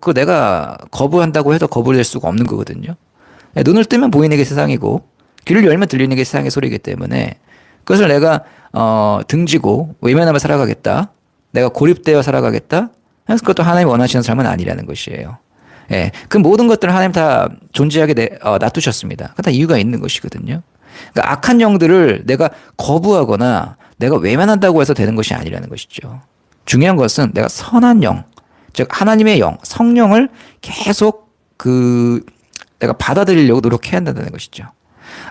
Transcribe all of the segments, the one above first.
그거 내가 거부한다고 해도 거부될 수가 없는 거거든요. 예, 눈을 뜨면 보이는 게 세상이고 귀를 열면 들리는 게 세상의 소리이기 때문에 그것을 내가 어, 등지고 외면하며 살아가겠다. 내가 고립되어 살아가겠다. 그것도 하나님이 원하시는 삶은 아니라는 것이에요. 예, 그 모든 것들을 하나님 다 존재하게 내, 어, 놔두셨습니다. 그 다 이유가 있는 것이거든요. 그러니까 악한 영들을 내가 거부하거나 내가 외면한다고 해서 되는 것이 아니라는 것이죠. 중요한 것은 내가 선한 영, 즉 하나님의 영, 성령을 계속 그 내가 받아들이려고 노력해야 한다는 것이죠.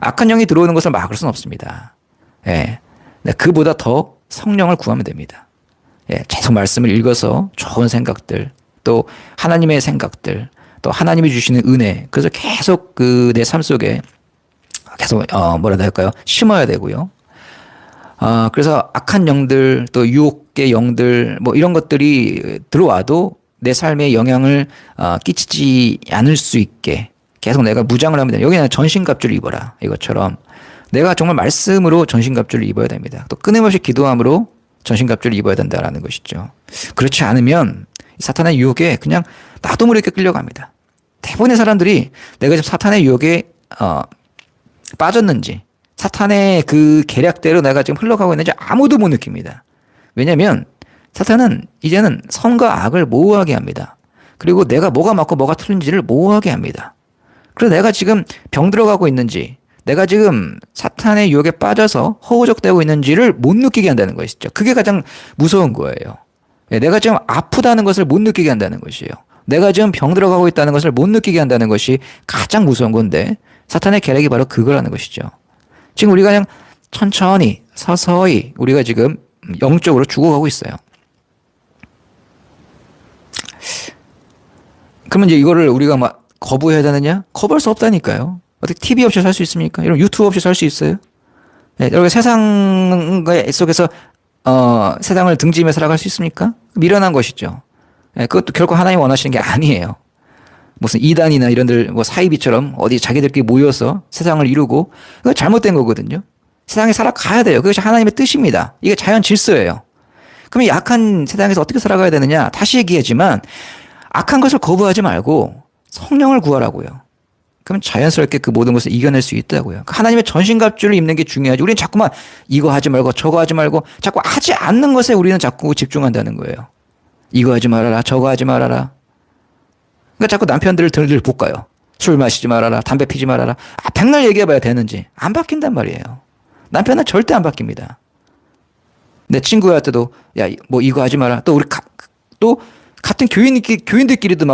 악한 영이 들어오는 것을 막을 수는 없습니다. 예. 네, 그보다 더 성령을 구하면 됩니다. 예, 계속 말씀을 읽어서 좋은 생각들, 또 하나님의 생각들, 또 하나님이 주시는 은혜, 그래서 계속 그 내 삶 속에 계속 어 뭐라 할까요? 심어야 되고요. 아, 그래서 악한 영들, 또 유혹의 영들, 뭐 이런 것들이 들어와도 내 삶에 영향을 어, 끼치지 않을 수 있게 계속 내가 무장을 돼요. 여기는 전신갑주를 입어라. 이것처럼 내가 정말 말씀으로 전신갑주를 입어야 됩니다. 또 끊임없이 기도함으로 전신갑주를 입어야 된다라는 것이죠. 그렇지 않으면 사탄의 유혹에 그냥 나도 모르게 끌려갑니다. 대부분의 사람들이 내가 지금 사탄의 유혹에 어, 빠졌는지 사탄의 그 계략대로 내가 지금 흘러가고 있는지 아무도 못 느낍니다. 왜냐하면 사탄은 이제는 선과 악을 모호하게 합니다. 그리고 내가 뭐가 맞고 뭐가 틀린지를 모호하게 합니다. 그래서 내가 지금 병 들어가고 있는지 내가 지금 사탄의 유혹에 빠져서 허우적대고 있는지를 못 느끼게 한다는 것이죠. 그게 가장 무서운 거예요. 예, 내가 지금 아프다는 것을 못 느끼게 한다는 것이에요. 내가 지금 병 들어가고 있다는 것을 못 느끼게 한다는 것이 가장 무서운 건데 사탄의 계략이 바로 그거라는 것이죠. 지금 우리가 그냥 천천히 서서히 우리가 지금 영적으로 죽어가고 있어요. 그러면 이제 이거를 우리가 막 거부해야 되느냐? 거부할 수 없다니까요. 어떻게 TV 없이 살 수 있습니까? 이런 유튜브 없이 살 수 있어요? 네, 여러분 세상 속에서 어, 세상을 등지며 살아갈 수 있습니까? 미련한 것이죠. 네, 그것도 결코 하나님 원하시는 게 아니에요. 무슨 이단이나 이런들 뭐 사이비처럼 어디 자기들끼리 모여서 세상을 이루고 그거 잘못된 거거든요. 세상에 살아가야 돼요. 그것이 하나님의 뜻입니다. 이게 자연 질서예요. 그러면 약한 세상에서 어떻게 살아가야 되느냐? 다시 얘기하지만 악한 것을 거부하지 말고 성령을 구하라고요. 그러면 자연스럽게 그 모든 것을 이겨낼 수 있다고요. 그 하나님의 전신갑주를 입는 게 중요하지. 우리는 자꾸만 이거 하지 말고 저거 하지 말고 자꾸 하지 않는 것에 우리는 자꾸 집중한다는 거예요. 이거 하지 말아라. 저거 하지 말아라. 그러니까 자꾸 남편들을 들들 볶아요. 술 마시지 말아라. 담배 피지 말아라. 아, 백날 얘기해봐야 되는지. 안 바뀐단 말이에요. 남편은 절대 안 바뀝니다. 내 친구한테도 야, 뭐 이거 하지 마라. 또 우리 가, 또 같은 교인, 교인들끼리도 막